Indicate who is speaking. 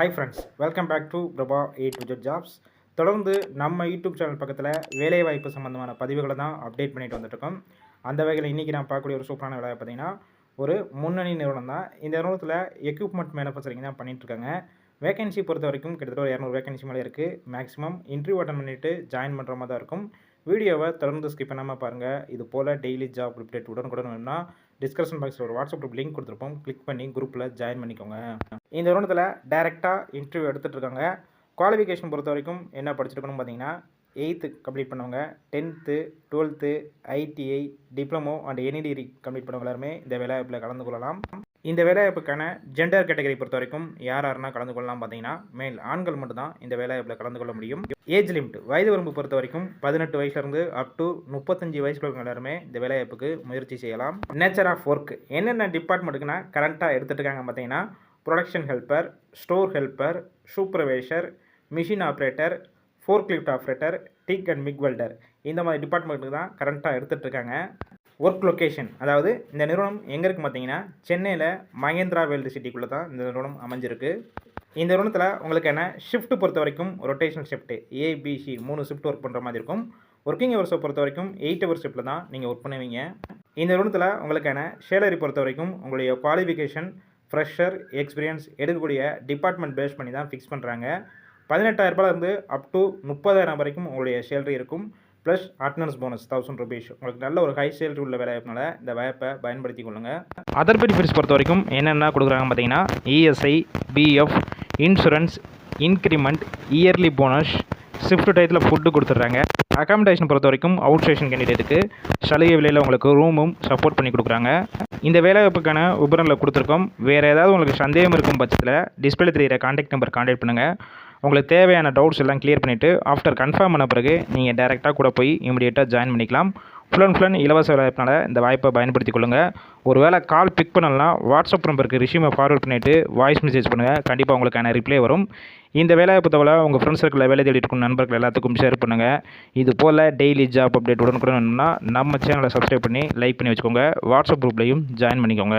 Speaker 1: Hi friends welcome back to Prabha A to Z jobs தொடர்ந்து நம்ம YouTube channel பக்கத்தில் வேலைவாய்ப்பு சம்மந்தமான பதிவுகளை தான் அப்டேட் பண்ணிட்டு வந்துட்டுருக்கோம். அந்த வகையில் இன்றைக்கி நான் பார்க்கக்கூடிய ஒரு சூப்பரான வேலை பார்த்தீங்கன்னா ஒரு முன்னணி நிறுவனம் தான். இந்த நிறுவனத்தில் எக்யூப்மெண்ட் மேனுஃபேக்சரிங் தான் பண்ணிகிட்ருக்காங்க வேகன்சி பொறுத்த வரைக்கும் கிட்டத்தட்ட ஒரு இரநூறு வேகன்சி மேலே இருக்குது மேக்ஸிமம் இன்டர்வியூ அட்டன் பண்ணிவிட்டு ஜாயின் பண்ணுற மாதிரி தான் இருக்கும். வீடியோவை தொடர்ந்து ஸ்கிப் பண்ணாமல் பாருங்கள் இது போல் டெய்லி ஜாப் அப்டேட் உடனுக்குடன் வேணும்னா டிஸ்கிரிப்ஷன் பாக்ஸில் ஒரு வாட்ஸ்அப் குரூப் லிங்க் கொடுத்துருப்போம். கிளிக் பண்ணி குரூப்பில் ஜாயின் பண்ணிக்கோங்க. இந்த நிறுவனத்தில் டேரெக்டாக இன்டர்வியூ எடுத்துகிட்டு இருக்காங்க. குவாலிஃபிகேஷன் பொறுத்த வரைக்கும் என்ன படிச்சிருக்கணும்னு பார்த்தீங்கன்னா எயித்து கம்ப்ளீட் பண்ணவங்க tenth twelfth ITI diploma and any degree complete பண்ணவங்க எல்லாருமே இந்த வேலைவாய்ப்பில் கலந்து கொள்ளலாம். இந்த வேலைவாய்ப்புக்கான ஜெண்டர் கேட்டகரி பொறுத்த வரைக்கும் யார் யாருன்னா கலந்து கொள்ளலாம் பார்த்தீங்கன்னா மேல் ஆண்கள் மட்டும்தான் இந்த வேலைவாய்ப்பில் கலந்து கொள்ள முடியும். ஏஜ் லிமிட் வயது வரம்பு பொறுத்த வரைக்கும் பதினெட்டு வயசுலேருந்து அப் டு முப்பத்தஞ்சு வயசுல இருக்கிற எல்லாருமே இந்த வேலைவாய்ப்புக்கு முயற்சி செய்யலாம். நேச்சர் ஆஃப் ஒர்க் என்னென்ன டிபார்ட்மெண்ட்டுக்குன்னா கரண்ட்டாக எடுத்துகிட்டு இருக்காங்க பார்த்தீங்கன்னா production helper store helper supervisor machine operator forklift operator TIG and MIG welder இந்த மாதிரி டிபார்ட்மெண்ட்டுக்கு தான் கரண்ட்டாக எடுத்துகிட்டு இருக்காங்க ஒர்க் லொக்கேஷன் அதாவது இந்த நிறுவனம் எங்கே இருக்குது பார்த்தீங்கன்னா சென்னையில் மகேந்திரா வேல்டு சிட்டிக்குள்ளே தான் இந்த நிறுவனம் அமைஞ்சிருக்கு. இந்த நிறுவனத்தில் உங்களுக்கு என்ன? ஷிஃப்ட் பொறுத்த வரைக்கும் ரொட்டேஷன் ஷிஃப்ட்டு ஏபிசி மூணு ஷிஃப்ட் ஒர்க் பண்ணுற மாதிரி இருக்கும். ஒர்க்கிங் ஹவர்ஸை பொறுத்த வரைக்கும் எயிட் ஹவர் ஷிஃப்ட்டில் தான் நீங்கள் ஒர்க் பண்ணுவீங்க. இந்த நிறுவனத்தில் உங்களுக்கான சேலரி பொறுத்த வரைக்கும் உங்களுடைய குவாலிஃபிகேஷன் ஃப்ரெஷர் எக்ஸ்பீரியன்ஸ் எடுக்கக்கூடிய டிபார்ட்மெண்ட் பேஸ் பண்ணி தான் ஃபிக்ஸ் பண்ணுறாங்க பதினெட்டாயிரரூபாலேருந்து அப் டு முப்பதாயிரம் வரைக்கும் உங்களுடைய சேலரி இருக்கும். Plus attendance bonus thousand rupees உங்களுக்கு நல்ல ஒரு ஹை சேலரி உள்ள வேலைவாய்ப்புனால இந்த வாய்ப்பை பயன்படுத்தி கொள்ளுங்கள் அதர் பெனிஃபிட்ஸ் பொறுத்த வரைக்கும் என்னென்ன கொடுக்குறாங்க பார்த்தீங்கன்னா ESI PF insurance increment yearly bonus shift டயத்தில் ஃபுட்டு கொடுத்துட்றாங்க. அகாமடேஷன் பொறுத்த வரைக்கும் அவுட் ஸ்டேஷன் கேண்டிடேட்டுக்கு சலுகை விலையில் உங்களுக்கு ரூமும் சப்போர்ட் பண்ணி கொடுக்குறாங்க. இந்த வேலைவாய்ப்புக்கான விபரங்களை கொடுத்துருக்கோம். வேறு ஏதாவது உங்களுக்கு சந்தேகம் இருக்கும் பட்சத்தில் டிஸ்பிளே தெரிகிற காண்டாக்ட் நம்பர் காண்டாக்ட் பண்ணுங்கள் உங்களுக்கு தேவையான டவுட்ஸ் எல்லாம் கிளியர் பண்ணிவிட்டு ஆஃப்டர் கன்ஃபார்ம் பண்ண பிறகு நீங்கள் டேரெக்டாக கூட போய் இமீடியட்டாக ஜாயின் பண்ணிக்கலாம். ஃபுல் அண்ட் ஃபுல் அண்ட் இலவச வாய்ப்பினால் இந்த வாய்ப்பை பயன்படுத்தி கொள்ளுங்கள் ஒரு வேளை கால் பிக் பண்ணலாம் வாட்ஸ்அப் நம்பருக்கு ரிஷ்யூமை ஃபார்வர்ட் பண்ணிவிட்டு வாய்ஸ் மெசேஜ் பண்ணுங்கள் கண்டிப்பாக உங்களுக்கான ரிப்ளை வரும். இந்த வேலைவாய்ப்பு தவிர உங்கள் ஃப்ரெண்ட்ஸ் சர்க்கிளில் வேலை தேடிட்டு இருக்கும் நண்பர்கள் எல்லாத்துக்கும் ஷேர் பண்ணுங்கள் இது போல் டெய்லி ஜாப் அப்டேட் உடனுக்குடன் வேணும்னா நம்ம சேனலை சப்ஸ்கிரைப் பண்ணி லைக் பண்ணி வச்சுக்கோங்க. வாட்ஸ்அப் குரூப்லையும் ஜாயின் பண்ணிக்கோங்க.